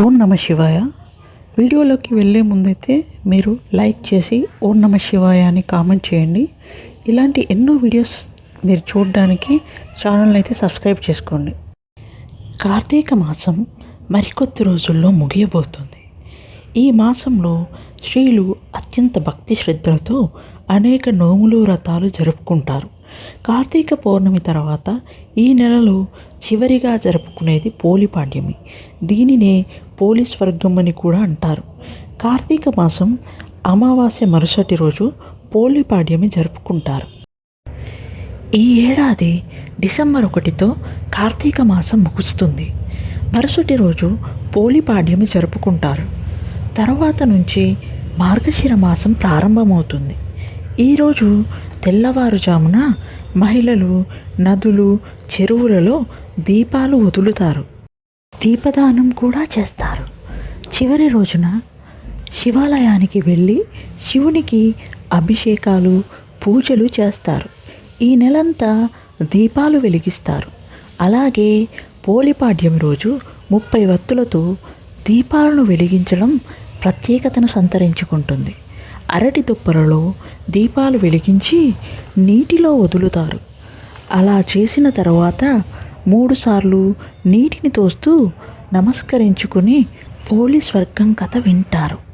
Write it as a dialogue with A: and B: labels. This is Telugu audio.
A: ఓం నమ శివాయ. వీడియోలోకి వెళ్ళే ముందైతే మీరు లైక్ చేసి ఓం నమ శివాయ అని కామెంట్ చేయండి. ఇలాంటి ఎన్నో వీడియోస్ మీరు చూడడానికి ఛానల్ని అయితే సబ్స్క్రైబ్ చేసుకోండి. కార్తీక మాసం మరికొద్ది రోజుల్లో ముగియబోతుంది. ఈ మాసంలో స్త్రీలు అత్యంత భక్తి శ్రద్ధలతో అనేక నోములు వ్రతాలు జరుపుకుంటారు. కార్తీక పౌర్ణమి తర్వాత ఈ నెలలో చివరిగా జరుపుకునేది పోలిపాడ్యమి దీనినే పోలి స్వర్గం అని కూడా అంటారు. కార్తీక మాసం అమావాస్య మరుసటి రోజు పోలిపాడ్యమి జరుపుకుంటారు. ఈ ఏడాది డిసెంబర్ ఒకటితో కార్తీక మాసం ముగుస్తుంది. మరుసటి రోజు పోలిపాడ్యమి జరుపుకుంటారు. తర్వాత నుంచి మార్గశిర మాసం ప్రారంభమవుతుంది. ఈరోజు తెల్లవారుజామున మహిళలు నదులు చెరువులలో దీపాలు వదులుతారు. దీపదానం కూడా చేస్తారు. చివరి రోజున శివాలయానికి వెళ్ళి శివునికి అభిషేకాలు పూజలు చేస్తారు. ఈ నెలంతా దీపాలు వెలిగిస్తారు. అలాగే పోలిపాడ్యం రోజు ముప్పై వత్తులతో దీపాలను వెలిగించడం ప్రత్యేకతను సంతరించుకుంటుంది. అరటి దుప్పలలో దీపాలు వెలిగించి నీటిలో వదులుతారు. అలా చేసిన తర్వాత మూడుసార్లు నీటిని తోస్తూ నమస్కరించుకుని పోలీస్ వర్గం కథ వింటారు.